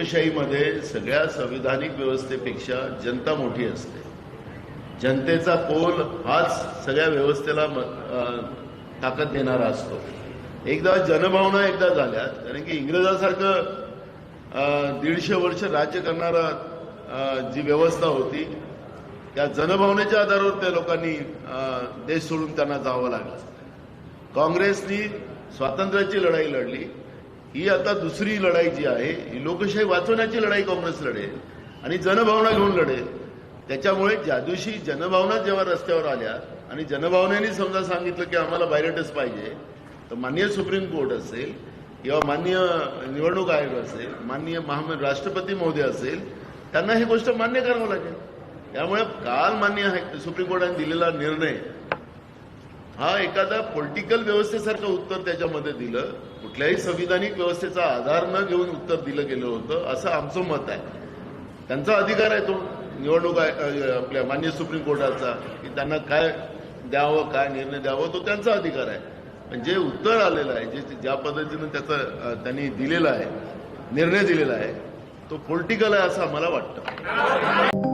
लोकशाहीमध्ये सगळ्या संविधानिक व्यवस्थेपेक्षा जनता मोठी असते. जनतेचा कोल हाच सगळ्या व्यवस्थेला ताकद देणारा असतो. एकदा जनभावना एकदा झाल्या कारण की इंग्रजासारखं दीडशे वर्ष राज्य करणारा जी व्यवस्था होती त्या जनभावनेच्या आधारावर त्या लोकांनी देश सोडून त्यांना जावं लागलं. काँग्रेसनी स्वातंत्र्याची लढाई लढली. ही आता दुसरी लढाई जी आहे ही लोकशाही वाचवण्याची लढाई काँग्रेस लढेल आणि जनभावना घेऊन लढेल त्याच्यामुळे ज्या दिवशी जनभावना जेव्हा रस्त्यावर आल्या आणि जनभावनेने समजा सांगितलं की आम्हाला बायलेटच पाहिजे तर माननीय सुप्रीम कोर्ट असेल किंवा माननीय निवडणूक आयोग असेल माननीय महा राष्ट्रपती महोदय असेल त्यांना ही गोष्ट मान्य करावं लागेल. त्यामुळे काल मान्य सुप्रीम कोर्टाने दिलेला निर्णय हा एखादा पॉलिटिकल व्यवस्थेसारखं उत्तर त्याच्यामध्ये दिलं कुठल्याही संविधानिक व्यवस्थेचा आधार न घेऊन उत्तर दिलं गेलं होतं असं आमचं मत आहे. त्यांचा अधिकार आहे तो. निवडणूक आपल्या मान्य सुप्रीम कोर्टाचा की त्यांना काय द्यावं काय निर्णय द्यावं तो त्यांचा अधिकार आहे. पण जे उत्तर आलेलं आहे जे ज्या पद्धतीनं त्याचा त्यांनी दिलेला आहे निर्णय दिलेला आहे तो पॉलिटिकल आहे असं आम्हाला वाटतं.